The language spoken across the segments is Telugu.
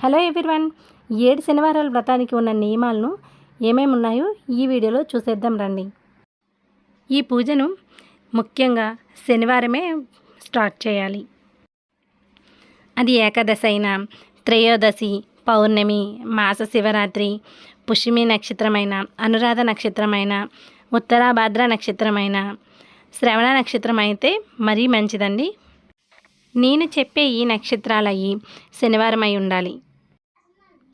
Hello everyone. ఏడు శనివారాల వ్రతానికి ఉన్న నియమాలను ఏమేమి ఉన్నాయో ఈ వీడియోలో చూసేద్దాం రండి. ఈ పూజను ముఖ్యంగా శనివారమే స్టార్ట్ చేయాలి. అది ఏకాదశి అయినా త్రయోదశి పౌర్ణమి మాస శివరాత్రి పుష్యమి నక్షత్రమైన అనురాధ నక్షత్రమైన ఉత్తరాభాద్ర నక్షత్రమైన శ్రవణ నక్షత్రం అయితే మరీ మంచిదండి. నేను చెప్పే ఈ నక్షత్రాలయ్యి శనివారం అయి ఉండాలి.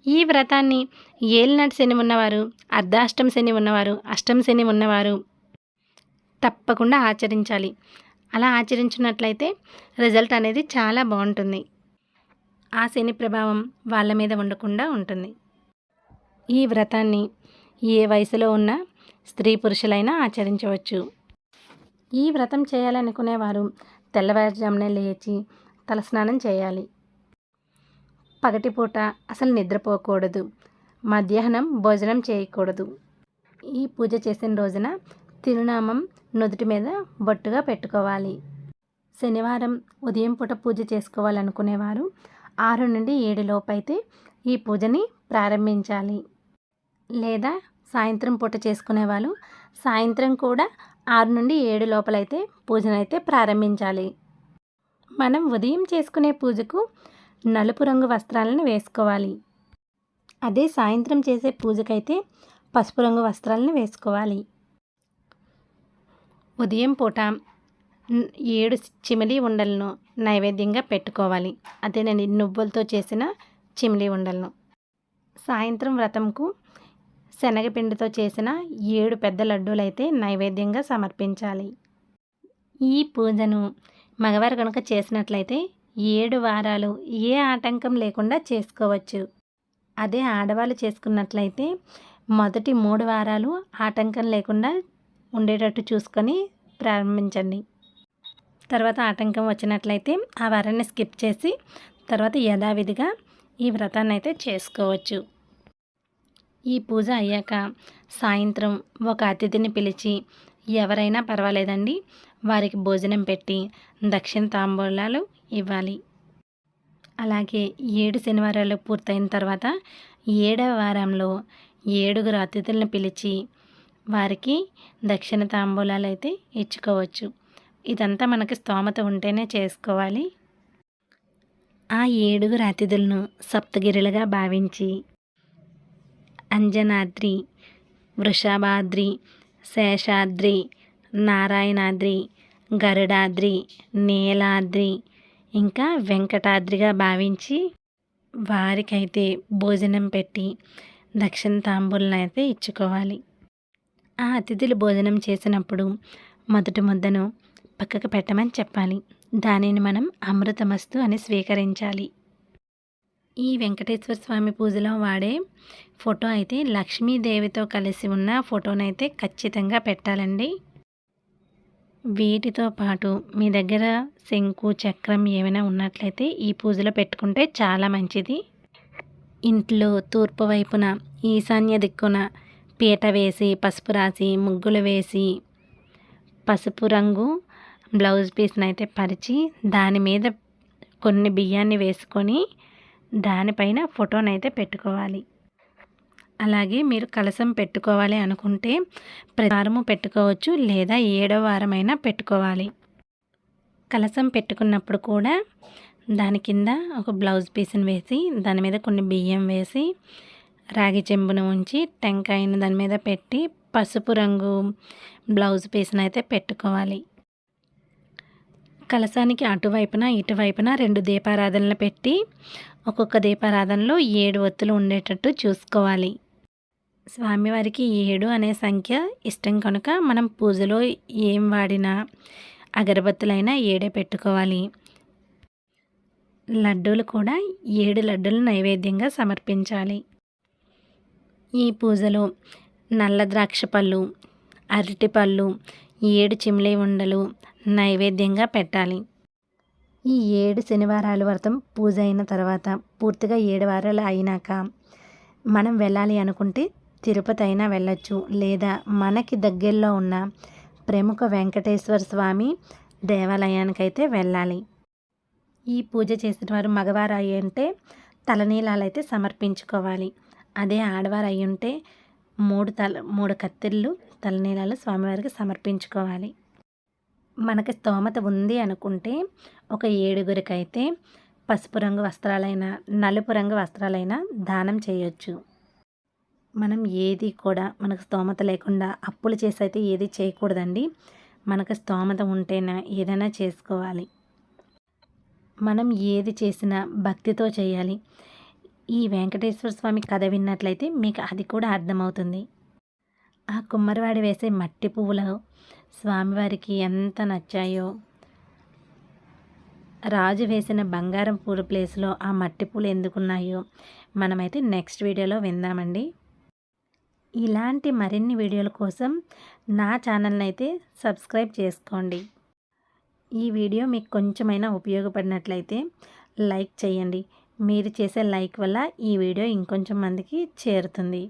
ఈ వ్రతాన్ని ఏలినాటి శని ఉన్నవారు అర్ధాష్టం శని ఉన్నవారు అష్టం శని ఉన్నవారు తప్పకుండా ఆచరించాలి. అలా ఆచరించినట్లయితే రిజల్ట్ అనేది చాలా బాగుంటుంది. ఆ శని ప్రభావం వాళ్ళ మీద ఉండకుండా ఉంటుంది. ఈ వ్రతాన్ని ఏ వయసులో ఉన్న స్త్రీ పురుషులైనా ఆచరించవచ్చు. ఈ వ్రతం చేయాలనుకునేవారు తెల్లవారుజామునే లేచి తలస్నానం చేయాలి. పగటిపూట అసలు నిద్రపోకూడదు. మధ్యాహ్నం భోజనం చేయకూడదు. ఈ పూజ చేసిన రోజున తిరునామం నుదుటి మీద బొట్టుగా పెట్టుకోవాలి. శనివారం ఉదయం పూట పూజ చేసుకోవాలనుకునేవారు ఆరు నుండి ఏడు లోపైతే ఈ పూజని ప్రారంభించాలి. లేదా సాయంత్రం పూట చేసుకునే వాళ్ళు సాయంత్రం కూడా ఆరు నుండి ఏడు లోపలైతే పూజనైతే ప్రారంభించాలి. మనం ఉదయం చేసుకునే పూజకు నలుపు రంగు వస్త్రాలను వేసుకోవాలి. అదే సాయంత్రం చేసే పూజకైతే పసుపు రంగు వస్త్రాలను వేసుకోవాలి. ఉదయం పూట ఏడు చిమిలి ఉండలను నైవేద్యంగా పెట్టుకోవాలి. అదే నేను నువ్వులతో చేసిన చిమిలి ఉండలను. సాయంత్రం వ్రతంకు శనగపిండితో చేసిన ఏడు పెద్ద లడ్డూలు అయితే నైవేద్యంగా సమర్పించాలి. ఈ పూజను మగవారు కనుక చేసినట్లయితే ఏడు వారాలు ఏ ఆటంకం లేకుండా చేసుకోవచ్చు. అదే ఆడవాళ్ళు చేసుకున్నట్లయితే మొదటి మూడు వారాలు ఆటంకం లేకుండా ఉండేటట్టు చూసుకొని ప్రారంభించండి. తర్వాత ఆటంకం వచ్చినట్లయితే ఆ వారాన్ని స్కిప్ చేసి తర్వాత యథావిధిగా ఈ వ్రతాన్ని అయితే చేసుకోవచ్చు. ఈ పూజ అయ్యాక సాయంత్రం ఒక అతిథిని పిలిచి ఎవరైనా పర్వాలేదండి వారికి భోజనం పెట్టి దక్షిణ తాంబూలాలు ఇవ్వాలి. అలాగే ఏడు శనివారాలు పూర్తయిన తర్వాత ఏడవ వారంలో ఏడుగురు అతిథులను పిలిచి వారికి దక్షిణ తాంబూలాలు అయితే ఇచ్చుకోవచ్చు. ఇదంతా మనకి స్తోమత ఉంటేనే చేసుకోవాలి. ఆ ఏడుగురు అతిథులను సప్తగిరులుగా భావించి అంజనాద్రి వృషభాద్రి శేషాద్రి నారాయణాద్రి గరుడాద్రి నీలాద్రి ఇంకా వెంకటాద్రిగా భావించి వారికైతే భోజనం పెట్టి దక్షిణ తాంబూలను అయితే ఇచ్చుకోవాలి. ఆ అతిథులు భోజనం చేసినప్పుడు మొదటి ముద్దను పక్కకు పెట్టమని చెప్పాలి. దానిని మనం అమృతమస్తు అని స్వీకరించాలి. ఈ వెంకటేశ్వర స్వామి పూజలో వాడే ఫోటో అయితే లక్ష్మీదేవితో కలిసి ఉన్న ఫోటోనైతే ఖచ్చితంగా పెట్టాలండి. వీటితో పాటు మీ దగ్గర శంకు చక్రం ఏమైనా ఉన్నట్లయితే ఈ పూజలో పెట్టుకుంటే చాలా మంచిది. ఇంట్లో తూర్పు వైపున ఈశాన్య దిక్కున పీట వేసి పసుపు రాసి ముగ్గులు వేసి పసుపు రంగు బ్లౌజ్ పీస్ని అయితే పరిచి దాని మీద కొన్ని బియ్యాన్ని వేసుకొని దానిపైన ఫోటోనైతే పెట్టుకోవాలి. అలాగే మీరు కలసం పెట్టుకోవాలి అనుకుంటే ప్రతి పెట్టుకోవచ్చు లేదా ఏడవ వారమైనా పెట్టుకోవాలి. కలసం పెట్టుకున్నప్పుడు కూడా దాని కింద ఒక బ్లౌజ్ పీస్ని వేసి దాని మీద కొన్ని బియ్యం వేసి రాగి చెంబును ఉంచి టెంకాయను దాని మీద పెట్టి పసుపు రంగు బ్లౌజ్ పీస్ని అయితే పెట్టుకోవాలి. కలసానికి అటువైపున ఇటువైపున రెండు దీపారాధనలు పెట్టి ఒక్కొక్క దీపారాధనలో ఏడు ఒత్తులు ఉండేటట్టు చూసుకోవాలి. స్వామివారికి ఏడు అనే సంఖ్య ఇష్టం కనుక మనం పూజలో ఏం వాడినా అగరబత్తులైనా ఏడే పెట్టుకోవాలి. లడ్డూలు కూడా ఏడు లడ్డూలు నైవేద్యంగా సమర్పించాలి. ఈ పూజలో నల్ల ద్రాక్ష పళ్ళు అరటిపళ్ళు ఏడు చిమ్లే ఉండలు నైవేద్యంగా పెట్టాలి. ఈ ఏడు శనివారాల వ్రతం పూజ అయిన తర్వాత పూర్తిగా ఏడు వారాలు అయినాక మనం వెళ్ళాలి అనుకుంటే తిరుపతి అయినా వెళ్ళొచ్చు. లేదా మనకి దగ్గరలో ఉన్న ప్రముఖ వెంకటేశ్వర స్వామి దేవాలయానికైతే వెళ్ళాలి. ఈ పూజ చేసిన వారు మగవారు అంటే తలనీలాలు అయితే సమర్పించుకోవాలి. అదే ఆడవారు అయి ఉంటే మూడు తల మూడు కత్తిళ్ళు తలనీలాలు స్వామివారికి సమర్పించుకోవాలి. మనకి స్తోమత ఉంది అనుకుంటే ఒక ఏడుగురికైతే పసుపు రంగు వస్త్రాలైనా నలుపు రంగు వస్త్రాలైనా దానం చేయొచ్చు. మనం ఏది కూడా మనకు స్తోమత లేకుండా అప్పులు చేసి అయితే ఏది చేయకూడదండి. మనకు స్తోమత ఉంటేనే ఏదైనా చేసుకోవాలి. మనం ఏది చేసినా భక్తితో చేయాలి. ఈ వెంకటేశ్వర స్వామి కథ విన్నట్లయితే మీకు అది కూడా అర్థమవుతుంది. ఆ కుమ్మరివాడి వేసే మట్టి పువ్వులు స్వామివారికి ఎంత నచ్చాయో. రాజు వేసిన బంగారం పూల ప్లేస్లో ఆ మట్టి పూలు ఎందుకున్నాయో మనమైతే నెక్స్ట్ వీడియోలో విందామండి. ఇలాంటి మరిన్ని వీడియోల కోసం నా ఛానల్ని అయితే సబ్స్క్రైబ్ చేసుకోండి. ఈ వీడియో మీకు కొంచెమైనా ఉపయోగపడినట్లయితే లైక్ చేయండి. మీరు చేసే లైక్ వల్ల ఈ వీడియో ఇంకొంచెం మందికి చేరుతుంది.